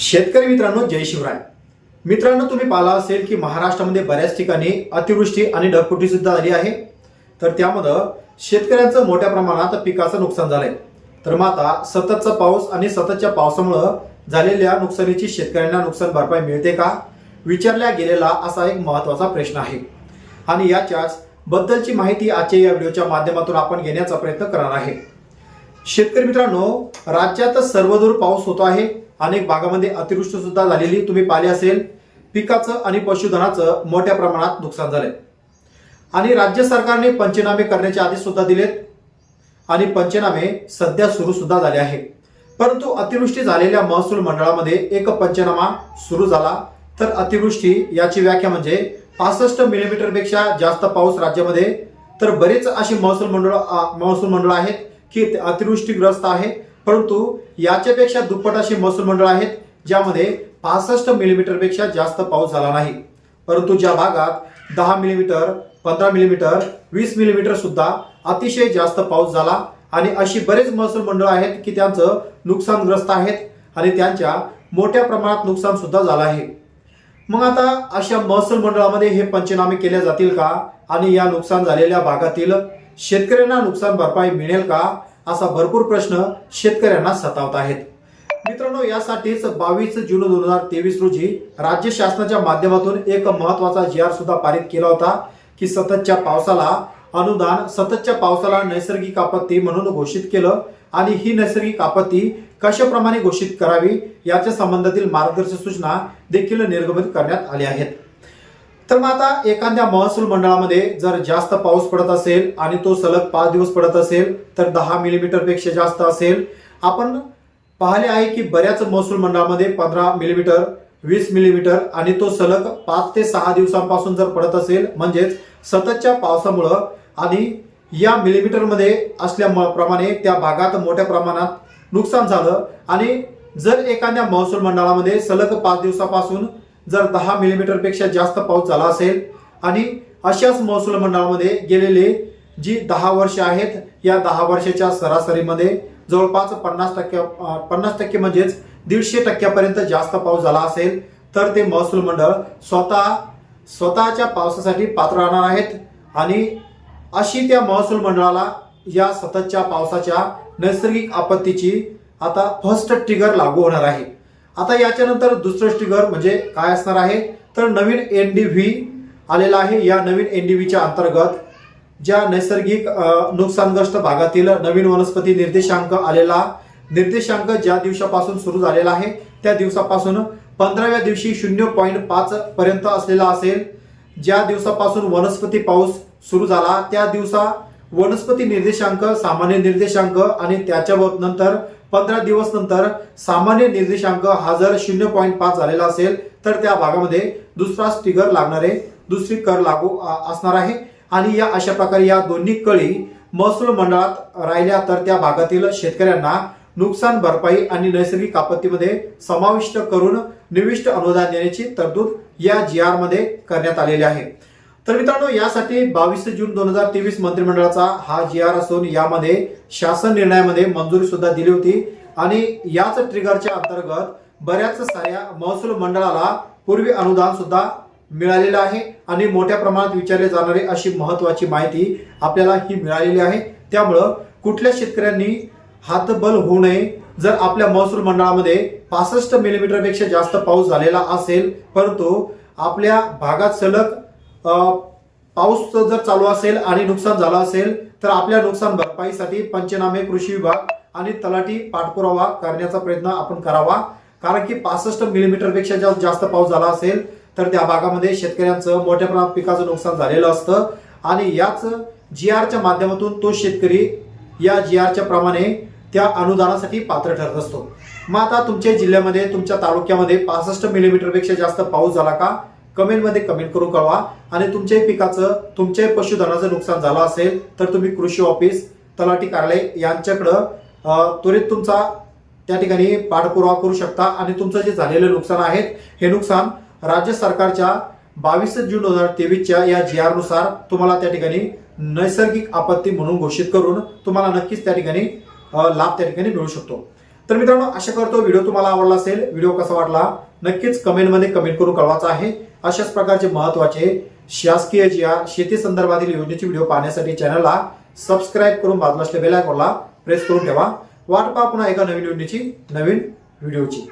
शेतकरी मित्रांनो जय शिवराय. मित्रांनो तुम्ही पाहिला असेल की महाराष्ट्रामध्ये बऱ्याच ठिकाणी अतिवृष्टी आणि ढगफुटी सुद्धा आली आहे. तर त्यामध्ये शेतकऱ्यांचं मोठ्या प्रमाणात पिकाचं नुकसान झालंय. तर मग आता सततचा पाऊस आणि सततच्या पावसामुळं झालेल्या नुकसानीची शेतकऱ्यांना नुकसान भरपाई मिळते का? विचारल्या गेलेला असा एक महत्त्वाचा प्रश्न आहे. आणि याच्याच बद्दलची माहिती आजच्या या व्हिडिओच्या माध्यमातून आपण घेण्याचा प्रयत्न करणार आहे. शेतकरी मित्रांनो राज्यात सर्वदूर पाऊस होतो आहे. अनेक भागामध्ये अतिवृष्टी सुद्धा झालेली तुम्ही पाहिले असेल. पिकाचं आणि पशुधनाचं मोठ्या प्रमाणात नुकसान झालंय. आणि राज्य सरकारने पंचनामे करण्याचे आदेश सुद्धा दिलेत. आणि पंचनामे सध्या सुरू सुद्धा झाले आहे. परंतु अतिवृष्टी झालेल्या महसूल मंडळामध्ये एक पंचनामा सुरू झाला. तर अतिवृष्टी याची व्याख्या म्हणजे पासष्ट मिलीमीटरपेक्षा जास्त पाऊस राज्यामध्ये. तर बरेच अशी महसूल मंडळ महसूल मंडळ आहेत की ते अतिवृष्टीग्रस्त आहे. परंतु याच्यापेक्षा दुप्पट अशी महसूल मंडळ आहेत ज्यामध्ये पासष्ट मिलीमीटरपेक्षा जास्त पाऊस झाला नाही. परंतु ज्या भागात दहा मिलीमीटर पंधरा मिलीमीटर वीस मिलीमीटर सुद्धा अतिशय जास्त पाऊस झाला आणि अशी बरेच महसूल मंडळ आहेत की त्यांचं नुकसानग्रस्त आहेत आणि त्यांच्या मोठ्या प्रमाणात नुकसान सुद्धा झालं आहे. मग आता अशा महसूल मंडळामध्ये हे पंचनामे केले जातील का? आणि या नुकसान झालेल्या भागातील शेतकऱ्यांना नुकसान भरपाई मिळेल का? असा भरपूर प्रश्न शेतकऱ्यांना सतावत आहेत. मित्रांनो यासाठीच बावीस जून दोन हजार तेवीस रोजी राज्य शासनाच्या माध्यमातून एक महत्त्वाचा जी आर सुद्धा पारित केला होता की सततच्या पावसाला अनुदान सततच्या पावसाला नैसर्गिक आपत्ती म्हणून घोषित केलं आणि ही नैसर्गिक आपत्ती कशाप्रमाणे घोषित करावी याच्या संबंधातील मार्गदर्शक सूचना देखील निर्गमित करण्यात आल्या आहेत. तर मग आता एखाद्या महसूल मंडळामध्ये जर जास्त पाऊस पडत असेल आणि तो सलग पाच दिवस पडत असेल तर दहा मिलीमीटरपेक्षा जास्त असेल. आपण पाहिले आहे की बऱ्याच महसूल मंडळामध्ये पंधरा मिलीमीटर वीस मिलीमीटर आणि तो सलग पाच ते सहा दिवसांपासून जर पडत असेल म्हणजेच सततच्या पावसामुळं आणि या मिलीमीटरमध्ये असल्याप्रमाणे त्या भागात मोठ्या प्रमाणात नुकसान झालं. आणि जर एखाद्या महसूल मंडळामध्ये सलग पाच दिवसापासून जर दहा मिलीमीटरपेक्षा जास्त पाऊस झाला असेल आणि अशाच महसूल मंडळामध्ये गेलेले जी दहा वर्ष आहेत या दहा वर्षाच्या सरासरीमध्ये जवळपास पन्नास टक्के पन्नास टक्के म्हणजेच दीडशे टक्क्यापर्यंत जास्त पाऊस झाला असेल तर ते महसूल मंडळ स्वतः स्वतःच्या पावसासाठी पात्र राहणार आहेत आणि अशी त्या महसूल मंडळाला या सततच्या पावसाच्या नैसर्गिक आपत्तीची आता फर्स्ट ट्रिगर लागू होणार आहे. आता याच्यानंतर दुसरं ट्रिगर म्हणजे काय असणार आहे? तर नवीन एन डी व्ही आलेला आहे. या नवीन एन डी व्हीच्या अंतर्गत ज्या नैसर्गिक नुकसानग्रस्त भागातील नवीन वनस्पती निर्देशांक आलेला निर्देशांक ज्या दिवसापासून सुरू झालेला आहे त्या दिवसापासून पंधराव्या दिवशी शून्य पॉईंट पाच पर्यंत असलेला असेल. ज्या दिवसापासून वनस्पती पाऊस सुरू झाला त्या दिवसा वनस्पती निर्देशांक सामान्य निर्देशांक आणि त्याच्या नंतर पंधरा दिवस नंतर सामान्य निर्देशांक हा जर शून्य पॉईंट पाच झालेला असेल तर त्या भागामध्ये दुसरा स्टिगर लागणारे दुसरी कर लागू असणार आहे. आणि या अशा प्रकारे या दोन्ही कळी महसूल मंडळात राहिल्या तर त्या भागातील शेतकऱ्यांना नुकसान भरपाई आणि नैसर्गिक आपत्तीमध्ये समाविष्ट करून निविष्ट अनुदान देण्याची तरतूद या जी आरमध्ये करण्यात आलेली आहे. तर मित्रांनो यासाठी बावीस जून दोन हजार तेवीस मंत्रिमंडळाचा हा जी आर असून यामध्ये शासन निर्णयामध्ये मंजुरी सुद्धा दिली होती. आणि याच ट्रिगरच्या अंतर्गत बऱ्याच साऱ्या महसूल मंडळाला पूर्वी अनुदान सुद्धा मिळालेलं आहे आणि मोठ्या प्रमाणात विचारले जाणारे अशी महत्वाची माहिती आपल्याला ही मिळालेली आहे. त्यामुळं कुठल्या शेतकऱ्यांनी हातबल होऊ नये जर आपल्या महसूल मंडळामध्ये पासष्ट मिलीमीटरपेक्षा जास्त पाऊस झालेला असेल परंतु आपल्या भागात सलग पाऊस जर चालू असेल आणि नुकसान झालं असेल तर आपल्या नुकसान भरपाईसाठी पंचनामे कृषी विभाग आणि तलाठी पाठपुरावा करण्याचा प्रयत्न आपण करावा. कारण की पासष्ट मिलीमीटरपेक्षा जास्त जास्त पाऊस झाला असेल तर त्या भागामध्ये शेतकऱ्यांचं मोठ्या प्रमाणात पिकाचं नुकसान झालेलं असतं. आणि याच जी आरच्या माध्यमातून तो शेतकरी या जी आरच्या प्रमाणे त्या अनुदानासाठी पात्र ठरत असतो. मग आता तुमच्या जिल्ह्यामध्ये तुमच्या तालुक्यामध्ये पासष्ट मिलीमीटरपेक्षा जास्त पाऊस झाला का? कमेंटमध्ये कमेंट करून कळवा. आणि तुमच्याही पिकाचं तुमच्याही पशुधनाचं नुकसान झालं असेल तर तुम्ही कृषी ऑफिस तलाठी कार्यालय यांच्याकडं त्वरित तुमचा त्या ठिकाणी पाठपुरावा करू शकता. आणि तुमचं जे झालेलं नुकसान आहे हे नुकसान राज्य सरकारच्या बावीस जून दोन हजार तेवीसच्या या जी आरनुसार तुम्हाला त्या ठिकाणी नैसर्गिक आपत्ती म्हणून घोषित करून तुम्हाला नक्कीच त्या ठिकाणी लाभ त्या ठिकाणी मिळू शकतो. तर मित्रांनो आशा करतो. व्हिडिओ तुम्हाला आवडला असेल व्हिडिओ कसा वाटला नक्कीच कमेंटमध्ये कमेंट करून कळवायचा आहे. अशाच प्रकारचे महत्त्वाचे शासकीय ज्या शेती संदर्भातील योजनेचे व्हिडिओ पाहण्यासाठी चॅनलला सबस्क्राईब करून बाजूला असलेल्या बेल आयकॉनला प्रेस करून ठेवा. वाट पहा पुन्हा एका नवीन योजनेची नवीन व्हिडिओची.